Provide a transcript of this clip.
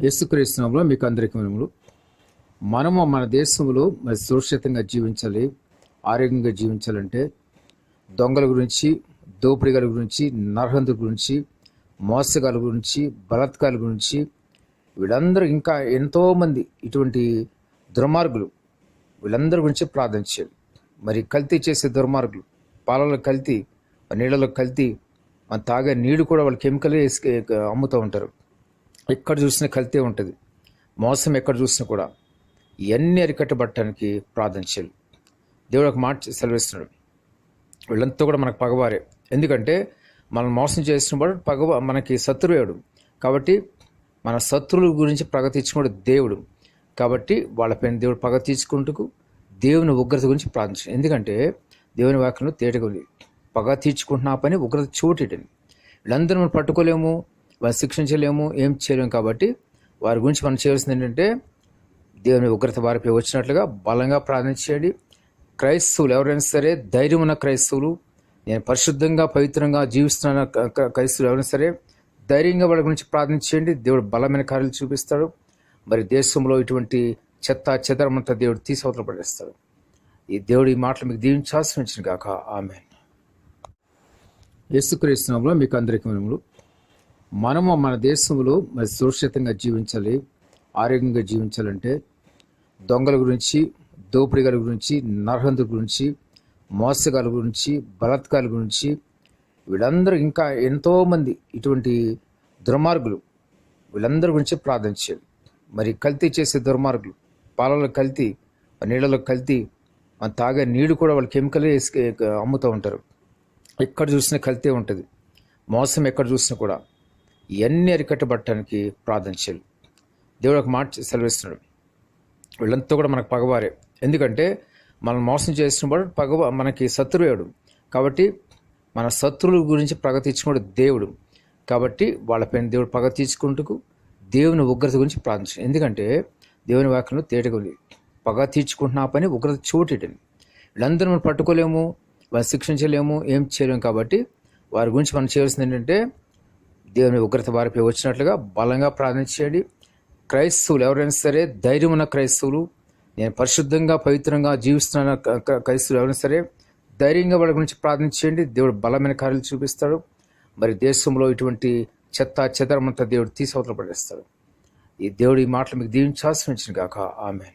యేసుక్రీస్తునంలో మీకు అందరికీ మనములు. మనము మన దేశంలో మరి సురక్షితంగా జీవించాలి ఆరోగ్యంగా జీవించాలంటే దొంగల గురించి దోపిడీల గురించి నరహంతుల గురించి మోసగాల గురించి బలత్కాల గురించి వీళ్ళందరూ ఇంకా ఎంతోమంది ఇటువంటి దుర్మార్గులు వీళ్ళందరి గురించి ప్రార్థన చేయాలి. మరి కల్తీ చేసే దుర్మార్గులు పాలలో కల్తీ నీళ్ళలో కల్తీ మన తాగే నీళ్ళు కూడా వాళ్ళు కెమికల్ వేసి అమ్ముతూ ఉంటారు. ఎక్కడ చూసినా కల్తీ ఉంటుంది. మోసం ఎక్కడ చూసినా కూడా ఇవన్నీ అరికట్టబట్టడానికి ప్రార్థన చేయాలి. దేవుడు ఒక మాట సెలవిస్తున్నాడు. వీళ్ళంతా కూడా మనకు పగవారే. ఎందుకంటే మనం మోసం చేస్తున్నప్పుడు పగవ మనకి శత్రువేడు కాబట్టి మన శత్రువుల గురించి పగ తీర్చుకున్నాడు దేవుడు. కాబట్టి వాళ్ళపైన దేవుడు పగ తీర్చుకుంటూ దేవుని ఉగ్రత గురించి ప్రార్థించాడు ఎందుకంటే దేవుని వాక్యంలో తేటగా ఉంది. పగ తీర్చుకుంటున్న ఆ పని ఉగ్రత చోటేటని వీళ్ళందరూ మనం పట్టుకోలేము. వారిని శిక్షించలేము ఏం చేయలేము కాబట్టి వారి గురించి మనం చేయాల్సింది ఏంటంటే దేవుని ఉగ్రత వారిపై వచ్చినట్లుగా బలంగా ప్రార్థన చేయండి. క్రైస్తవులు ఎవరైనా సరే ధైర్యం ఉన్న క్రైస్తవులు నేను పరిశుద్ధంగా పవిత్రంగా జీవిస్తున్న క్రైస్తవులు ఎవరైనా సరే ధైర్యంగా వాళ్ళ గురించి ప్రార్థన చేయండి. దేవుడు బలమైన కార్యాలు చూపిస్తాడు. మరి దేశంలో ఇటువంటి చెత్త చెదరమంతా దేవుడు తీసవతలు పడేస్తాడు. ఈ దేవుడు ఈ మాటలు మీకు దీవించాల్సి కాక ఆమె యేసుక్రీస్తునంలో మీకు అందరికీ మనములు మనము మన దేశంలో మరి సురక్షితంగా జీవించాలి ఆరోగ్యంగా జీవించాలంటే దొంగల గురించి దోపిడీల గురించి నరహంతుల గురించి మోసగాల గురించి బలత్కాల గురించి వీళ్ళందరూ ఇంకా ఎంతోమంది ఇటువంటి దుర్మార్గులు. వీళ్ళందరి గురించి ప్రార్థన చేయాలి. మరి కల్తీ చేసే దుర్మార్గులు పాలలో కల్తీ నీళ్ళలో కల్తీ మన తాగే నీళ్ళు కూడా వాళ్ళు కెమికల్ వేసి అమ్ముతూ ఉంటారు. ఎక్కడ చూసినా కల్తీ ఉంటుంది. మోసం ఎక్కడ చూసినా కూడా. ఇవన్నీ అరికట్టబట్టడానికి ప్రార్థన చేయాలి. దేవుడు ఒక మాట సెలవిస్తున్నాడు. వీళ్ళంతా కూడా మనకు పగవారే. ఎందుకంటే మనం మోసం చేసినప్పుడు పగవ మనకి శత్రువేడు కాబట్టి మన శత్రువుల గురించి పగ తీర్చుకున్నాడు దేవుడు. కాబట్టి వాళ్ళపైన దేవుడు పగ తీర్చుకుంటూ దేవుని ఉగ్రత గురించి ప్రార్థించాడు ఎందుకంటే దేవుని వాక్యంలో తేటగా ఉంది పగ తీర్చుకుంటున్న ఆ పని ఉగ్రత చోటేటని వీళ్ళందరూ మనం పట్టుకోలేము వారిని శిక్షించలేము ఏం చేయలేము కాబట్టి వారి గురించి మనం చేయాల్సింది ఏంటంటే దేవుని ఉగ్రత వారిపై వచ్చినట్లుగా బలంగా ప్రార్థించేయండి క్రైస్తవులు ఎవరైనా సరే ధైర్యం ఉన్న క్రైస్తవులు నేను పరిశుద్ధంగా పవిత్రంగా జీవిస్తున్న క్రైస్తవులు ఎవరైనా సరే ధైర్యంగా వాళ్ళ గురించి ప్రార్థించేయండి దేవుడు బలమైన కార్యాలు చూపిస్తాడు. మరి దేశంలో ఇటువంటి చెత్త చెదరమంతా దేవుడు తీసవతల పడేస్తాడు. ఈ దేవుడు ఈ మాటలు మీకు దీవించాల్సి కాక ఆమె